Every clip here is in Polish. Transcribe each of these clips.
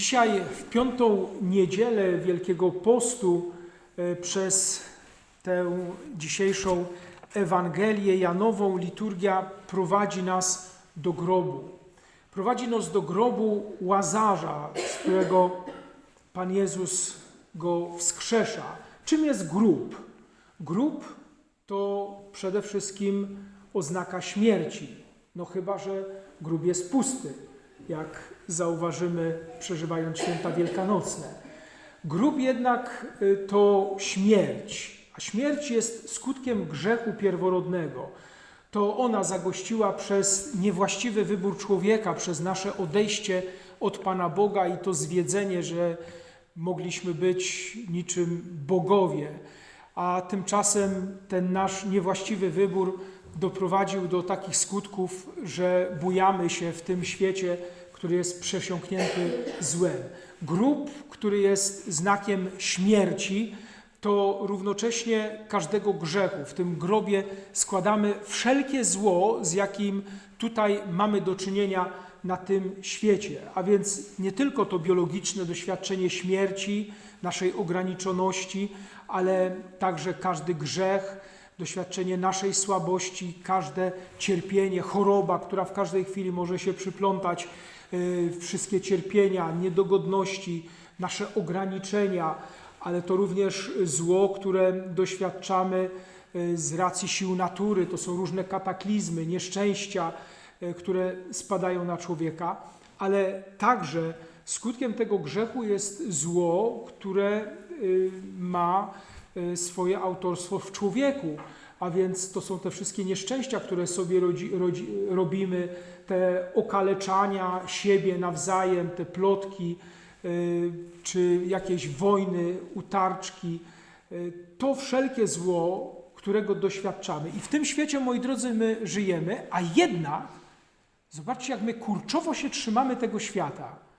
Dzisiaj w piątą niedzielę Wielkiego Postu e, przez tę dzisiejszą Ewangelię Janową liturgia prowadzi nas do grobu. Prowadzi nas do grobu Łazarza, z którego Pan Jezus go wskrzesza. Czym jest grób? Grób to przede wszystkim oznaka śmierci. No chyba, że grób jest pusty, jak zauważymy przeżywając święta wielkanocne. Grób jednak y, to śmierć, a śmierć jest skutkiem grzechu pierworodnego. To ona zagościła przez niewłaściwy wybór człowieka, przez nasze odejście od Pana Boga i to zwiedzenie, że mogliśmy być niczym bogowie. A tymczasem ten nasz niewłaściwy wybór doprowadził do takich skutków, że bujamy się w tym świecie, który jest przesiąknięty złem. Grób, który jest znakiem śmierci, to równocześnie każdego grzechu. W tym grobie składamy wszelkie zło, z jakim tutaj mamy do czynienia na tym świecie. A więc nie tylko to biologiczne doświadczenie śmierci, naszej ograniczoności, ale także każdy grzech, doświadczenie naszej słabości, każde cierpienie, choroba, która w każdej chwili może się przyplątać, yy, wszystkie cierpienia, niedogodności, nasze ograniczenia, ale to również zło, które doświadczamy yy, z racji sił natury. To są różne kataklizmy, nieszczęścia, yy, które spadają na człowieka, ale także skutkiem tego grzechu jest zło, które ma y, swoje autorstwo w człowieku. A więc to są te wszystkie nieszczęścia, które sobie rodzi, rodzi, robimy, te okaleczania siebie nawzajem, te plotki, y, czy jakieś wojny, utarczki. Y, to wszelkie zło, którego doświadczamy. I w tym świecie, moi drodzy, my żyjemy, a jednak, zobaczcie, jak my kurczowo się trzymamy tego świata.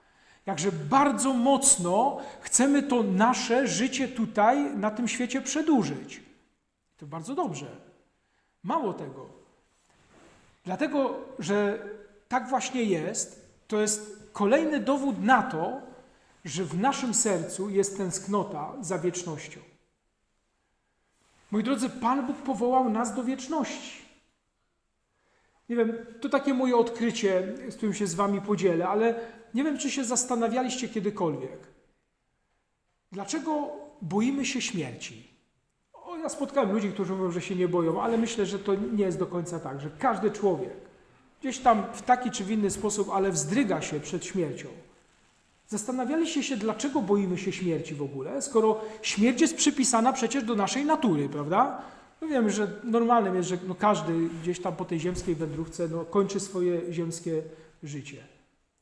Jakże bardzo mocno chcemy to nasze życie tutaj, na tym świecie przedłużyć. To bardzo dobrze. Mało tego. Dlatego, że tak właśnie jest, to jest kolejny dowód na to, że w naszym sercu jest tęsknota za wiecznością. Moi drodzy, Pan Bóg powołał nas do wieczności. Nie wiem, to takie moje odkrycie, z którym się z Wami podzielę, ale nie wiem, czy się zastanawialiście kiedykolwiek, dlaczego boimy się śmierci. O, ja spotkałem ludzi, którzy mówią, że się nie boją, ale myślę, że to nie jest do końca tak, że każdy człowiek gdzieś tam w taki czy w inny sposób, ale wzdryga się przed śmiercią. Zastanawialiście się, dlaczego boimy się śmierci w ogóle, skoro śmierć jest przypisana przecież do naszej natury, prawda? No wiemy, że normalnym jest, że no każdy gdzieś tam po tej ziemskiej wędrówce no, kończy swoje ziemskie życie.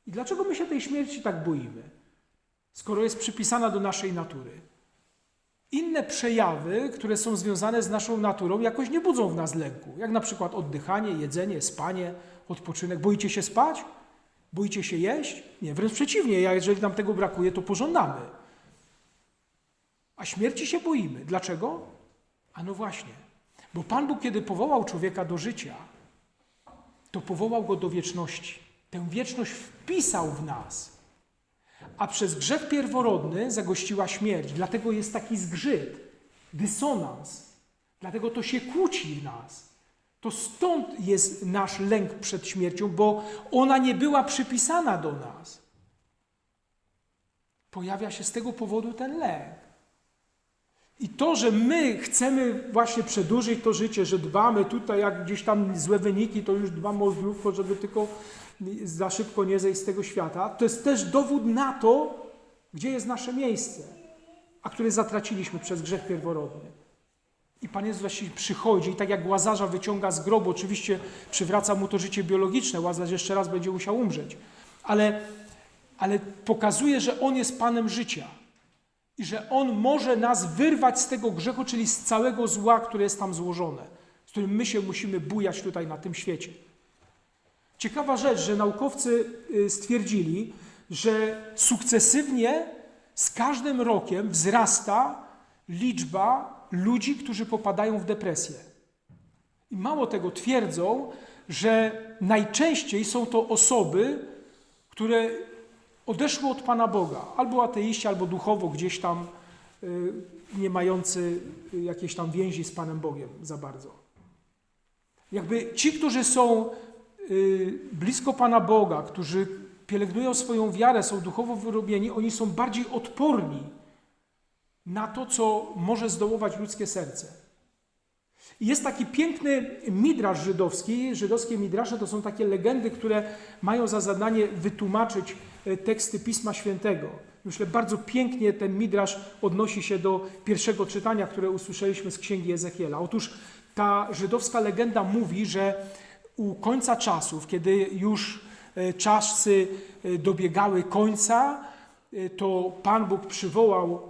I dlaczego my się tej śmierci tak boimy, skoro jest przypisana do naszej natury? Inne przejawy, które są związane z naszą naturą, jakoś nie budzą w nas lęku, jak na przykład oddychanie, jedzenie, spanie, odpoczynek. Boicie się spać? Boicie się jeść? Nie, wręcz przeciwnie, ja, jeżeli nam tego brakuje, to pożądamy. A śmierci się boimy. Dlaczego? A no właśnie, bo Pan Bóg, kiedy powołał człowieka do życia, to powołał go do wieczności. Tę wieczność wpisał w nas. A przez grzech pierworodny zagościła śmierć. Dlatego jest taki zgrzyt, dysonans. Dlatego to się kłóci w nas. To stąd jest nasz lęk przed śmiercią, bo ona nie była przypisana do nas. Pojawia się z tego powodu ten lęk. I to, że my chcemy właśnie przedłużyć to życie, że dbamy tutaj, jak gdzieś tam złe wyniki, to już dbamy o zdrówko, żeby tylko za szybko nie zejść z tego świata, to jest też dowód na to, gdzie jest nasze miejsce, a które zatraciliśmy przez grzech pierworodny. I Pan Jezus właśnie przychodzi i tak jak Łazarza wyciąga z grobu, oczywiście przywraca mu to życie biologiczne, Łazarz jeszcze raz będzie musiał umrzeć, ale, ale pokazuje, że On jest Panem życia i że On może nas wyrwać z tego grzechu, czyli z całego zła, które jest tam złożone, z którym my się musimy bujać tutaj na tym świecie. Ciekawa rzecz, że naukowcy y, stwierdzili, że sukcesywnie z każdym rokiem wzrasta liczba ludzi, którzy popadają w depresję. I mało tego, twierdzą, że najczęściej są to osoby, które odeszły od Pana Boga, albo ateiści, albo duchowo gdzieś tam y, nie mający y, jakiejś tam więzi z Panem Bogiem za bardzo. Jakby ci, którzy są y, blisko Pana Boga, którzy pielęgnują swoją wiarę, są duchowo wyrobieni, oni są bardziej odporni na to, co może zdołować ludzkie serce. Jest taki piękny midrasz żydowski. Żydowskie midrasze to są takie legendy, które mają za zadanie wytłumaczyć teksty Pisma Świętego. Myślę, bardzo pięknie ten midrasz odnosi się do pierwszego czytania, które usłyszeliśmy z księgi Ezechiela. Otóż ta żydowska legenda mówi, że u końca czasów, kiedy już e, czasy e, dobiegały końca, e, to Pan Bóg przywołał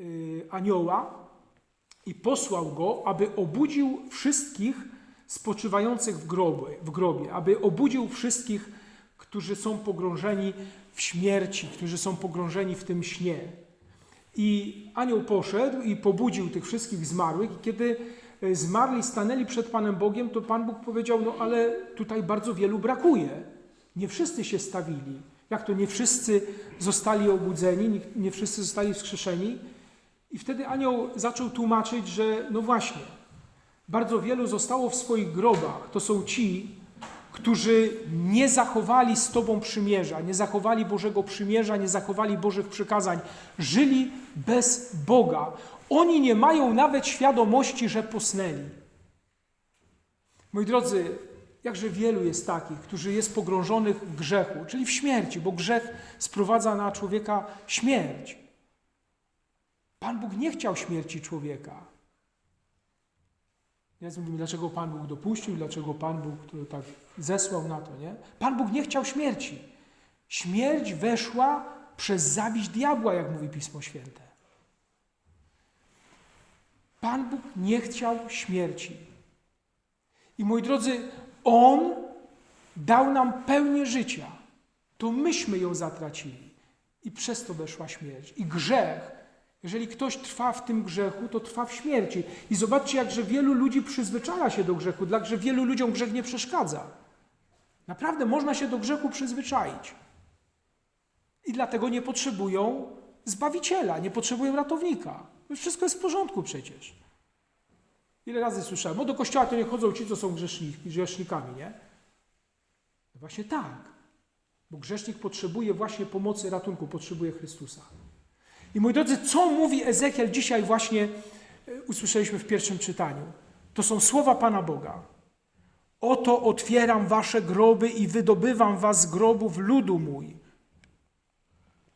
e, anioła, i posłał go, aby obudził wszystkich spoczywających w grobie, w grobie, aby obudził wszystkich, którzy są pogrążeni w śmierci, którzy są pogrążeni w tym śnie. I anioł poszedł i pobudził tych wszystkich zmarłych, i kiedy e, zmarli stanęli przed Panem Bogiem, to Pan Bóg powiedział: No ale tutaj bardzo wielu brakuje. Nie wszyscy się stawili. Jak to nie wszyscy zostali obudzeni, nie- wszyscy zostali wskrzeszeni? I wtedy anioł zaczął tłumaczyć, że no właśnie, bardzo wielu zostało w swoich grobach. To są ci, którzy nie zachowali z Tobą przymierza, nie zachowali Bożego przymierza, nie zachowali Bożych przykazań, żyli bez Boga. Oni nie mają nawet świadomości, że posnęli. Moi drodzy, jakże wielu jest takich, którzy jest pogrążonych w grzechu, czyli w śmierci, bo grzech sprowadza na człowieka śmierć. Pan Bóg nie chciał śmierci człowieka. Ja mówię, dlaczego Pan Bóg dopuścił, dlaczego Pan Bóg to tak zesłał na to, nie? Pan Bóg nie chciał śmierci. Śmierć weszła przez zawiść diabła, jak mówi Pismo Święte. Pan Bóg nie chciał śmierci. I moi drodzy, On dał nam pełnię życia. To myśmy ją zatracili. I przez to weszła śmierć. I grzech, jeżeli ktoś trwa w tym grzechu, to trwa w śmierci. I zobaczcie, jakże wielu ludzi przyzwyczaja się do grzechu, dlaczego wielu ludziom grzech nie przeszkadza. Naprawdę można się do grzechu przyzwyczaić. I dlatego nie potrzebują zbawiciela, nie potrzebują ratownika. Wszystko jest w porządku przecież. Ile razy słyszałem, no do kościoła to nie chodzą ci, co są grzeszni, grzesznikami, nie? No właśnie tak. Bo grzesznik potrzebuje właśnie pomocy, ratunku, potrzebuje Chrystusa. I moi drodzy, co mówi Ezechiel dzisiaj właśnie e, usłyszeliśmy w pierwszym czytaniu? To są słowa Pana Boga. Oto otwieram wasze groby i wydobywam was z grobów ludu mój.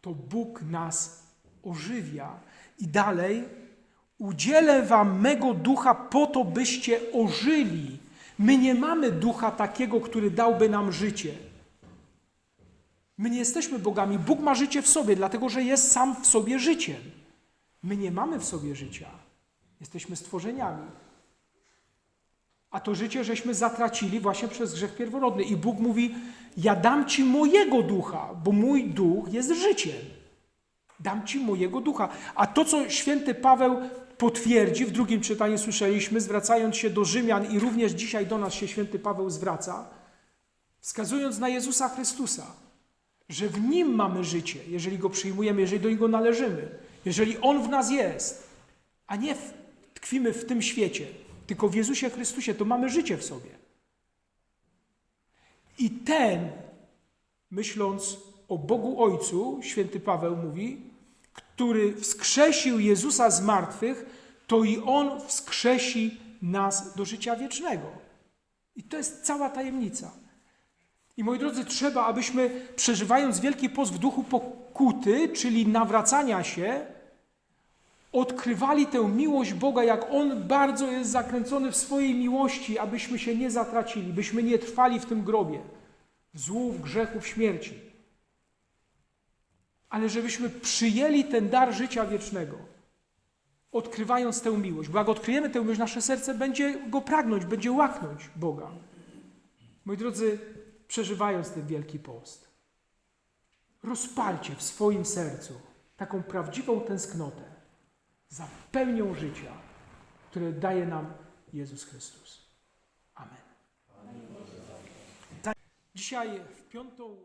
To Bóg nas ożywia. I dalej, udzielę wam mego ducha po to, byście ożyli. My nie mamy ducha takiego, który dałby nam życie. My nie jesteśmy bogami. Bóg ma życie w sobie, dlatego że jest sam w sobie życiem. My nie mamy w sobie życia. Jesteśmy stworzeniami. A to życie żeśmy zatracili właśnie przez grzech pierworodny. I Bóg mówi: Ja dam ci mojego ducha, bo mój duch jest życiem. Dam ci mojego ducha. A to, co święty Paweł potwierdzi, w drugim czytaniu słyszeliśmy, zwracając się do Rzymian i również dzisiaj do nas się święty Paweł zwraca, wskazując na Jezusa Chrystusa, że w Nim mamy życie, jeżeli Go przyjmujemy, jeżeli do Niego należymy, jeżeli On w nas jest, a nie w, tkwimy w tym świecie, tylko w Jezusie Chrystusie, to mamy życie w sobie. I ten, myśląc o Bogu Ojcu, święty Paweł mówi, który wskrzesił Jezusa z martwych, to i On wskrzesi nas do życia wiecznego. I to jest cała tajemnica. I moi drodzy, trzeba, abyśmy przeżywając Wielki Post w duchu pokuty, czyli nawracania się, odkrywali tę miłość Boga, jak On bardzo jest zakręcony w swojej miłości, abyśmy się nie zatracili, byśmy nie trwali w tym grobie, w złu, w grzechu, w śmierci. Ale żebyśmy przyjęli ten dar życia wiecznego, odkrywając tę miłość. Bo jak odkryjemy tę miłość, nasze serce będzie go pragnąć, będzie łaknąć Boga. Moi drodzy, przeżywając ten Wielki Post, rozpalcie w swoim sercu taką prawdziwą tęsknotę za pełnią życia, które daje nam Jezus Chrystus. Amen. Tak, Dzisiaj w piątą